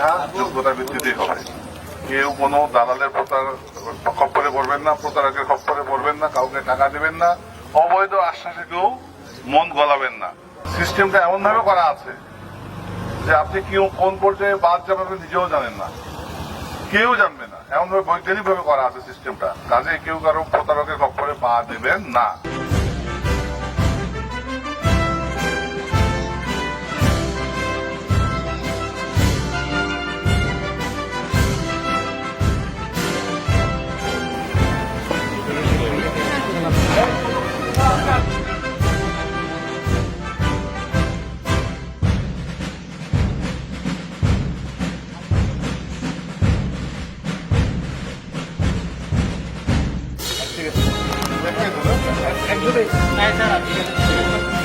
পরীক্ষা যোগ্যতার ভিত্তিতেই হবে। কেউ কোনো দালালের প্রতার খপ্পরে পড়বেন না, প্রতারকের খপ্পরে পড়বেন না, কাউকে টাকা দেবেন না, অবৈধ আশ্বাসে কেউ মন গলাবেন না। সিস্টেমটা এমন ভাবে করা আছে যে আপনি কেউ কোন পর্যায়ে বাদ যাবেন নিজেও জানেন না। কেউ জানবে না। এমন ভাবে বৈজ্ঞানিক ভাবে করা আছে সিস্টেমটা। কাজে কেউ কারও প্রতারকের খপ্পরে পা দেবেন না। 诶诶又被掰下了